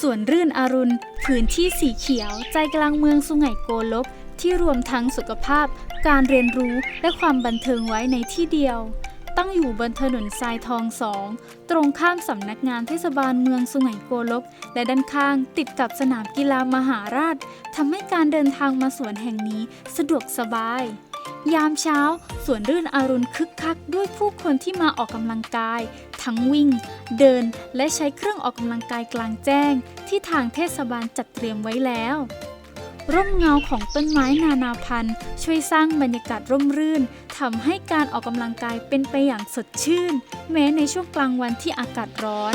สวนรื่นอรุณ พื้นที่สีเขียว ใจกลางเมืองสุไหงโกลกที่รวมทั้งสุขภาพ การเรียนรู้และความบันเทิงไว้ในที่เดียว ตั้งอยู่บนถนนทรายทองสอง ตรงข้ามสำนักงานเทศบาลเมืองสุไหงโกลก และด้านข้างติดกับสนามกีฬามหาราชทำให้การเดินทางมาสวนแห่งนี้สะดวกสบาย ยามเช้าสวนรื่นอรุณคึกคักด้วยผู้คนที่มาออกกำลังกาย ทั้งวิ่ง เดินและใช้เครื่องออกกำลังกายกลางแจ้ง ที่ทางเทศบาลจัดเตรียมไว้แล้ว ร่มเงาของต้นไม้นานาพันธุ์ ช่วยสร้างบรรยากาศร่มรื่นทำให้การออกกำลังกายเป็นไปอย่างสดชื่น แม้ในช่วงกลางวันที่อากาศร้อน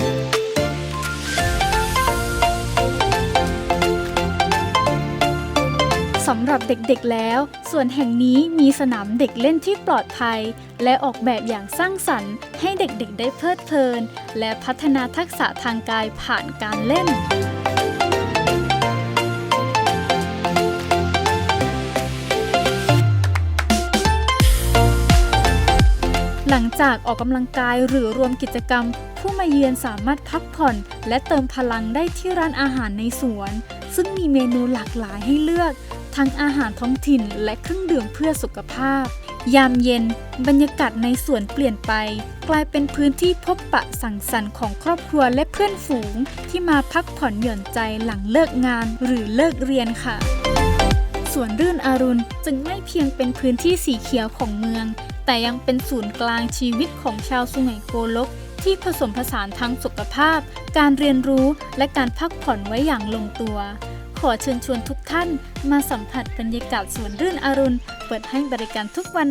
สำหรับเด็กๆแล้ว ส่วนแห่งนี้มีสนามเด็กเล่นที่ปลอดภัย และออกแบบอย่างสร้างสรรค์ ให้เด็กๆได้เพลิดเพลิน และพัฒนาทักษะทางกายผ่านการเล่นหลังจากออกกำลังกายหรือรวมกิจกรรม ผู้มาเยือนสามารถพักผ่อน และเติมพลังได้ที่ร้านอาหารในสวน ซึ่งมีเมนูหลากหลายให้เลือก ทั้งอาหารท้องถิ่นและเครื่องดื่มเพื่อสุขภาพ ยามเย็น บรรยากาศในสวนเปลี่ยนไป กลายเป็นพื้นที่พบปะสังสรรค์ของครอบครัวและเพื่อนฝูง ที่มาพักผ่อนหย่อนใจหลังเลิกงานหรือเลิกเรียนค่ะสวนรื่นอรุณจึงไม่เพียงเป็นพื้นที่สีเขียวของเมือง แต่ยังเป็นศูนย์กลางชีวิตของชาวสุไหงโกลกที่ผสมผสานทั้งสุขภาพ การเรียนรู้และการพักผ่อนไว้อย่างลงตัว ขอเชิญชวนทุกท่านมาสัมผัสบรรยากาศสวนรื่นอรุณ เปิดให้บริการทุกวัน